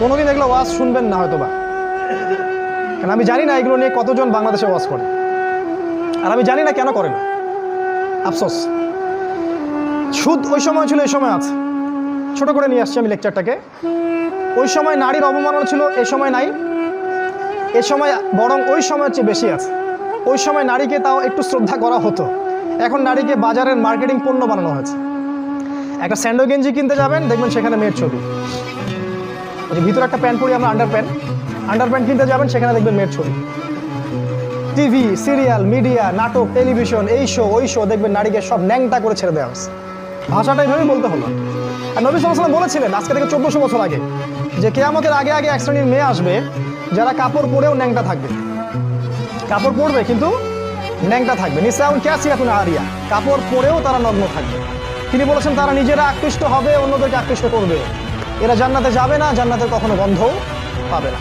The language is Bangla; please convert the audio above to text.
কোনোদিন এগুলো ওয়াজ শুনবেন না হয়তো বা কারণ আমি জানি না এগুলো নিয়ে কতজন বাংলাদেশে ওয়াজ করে। আর আমি জানি না কেন করে না। আফসোস। সুদ ওই সময় ছিল, এই সময় আছে। ছোট করে নিয়ে আসছি আমি লেকচারটাকে। ওই সময় নারীর অবমাননা ছিল, এ সময় নাই। এ সময় বরং ওই সময়ের চেয়ে বেশি আছে। ওই সময় নারীকে তাও একটু শ্রদ্ধা করা হতো। এখন নারীকে বাজারের মার্কেটিং পণ্য বানানো হয়েছে। একটা স্যান্ডো গেঞ্জি কিনতে যাবেন, দেখবেন সেখানে মেয়ের ছবি। যে ভিতরে একটা প্যান্ট পরি, আমরা আন্ডার প্যান্ট আন্ডার প্যান্ট কিনতে যাবেন, সেখানে দেখবেন মেয়ের ছবি। টিভি সিরিয়াল মিডিয়া নাটক টেলিভিশন এই শো ওই শো দেখবেন নারীকে সব ন্যাংটা করে ছেড়ে দেওয়া হচ্ছে। ভাষাটা এইভাবেই বলতে হলো আর নবী সাল্লাম বলেছিলেন, আজকে থেকে চোদ্দশো বছর আগে, যে কেয়ামতের আগে আগে এক শ্রেণির মেয়ে আসবে, যারা কাপড় পরেও ন্যাংটা থাকবে। কাপড় পরবে, কিন্তু ন্যাংটা থাকবে। নিসাউন এখন আরিয়া, কাপড় পরেও তারা নগ্ন থাকবে। তিনি বলেছেন, তারা নিজেরা আকৃষ্ট হবে, অন্যদেরকে আকৃষ্ট করবে। এরা জান্নাতে যাবে না জান্নাতের কখনো গন্ধও পাবে না।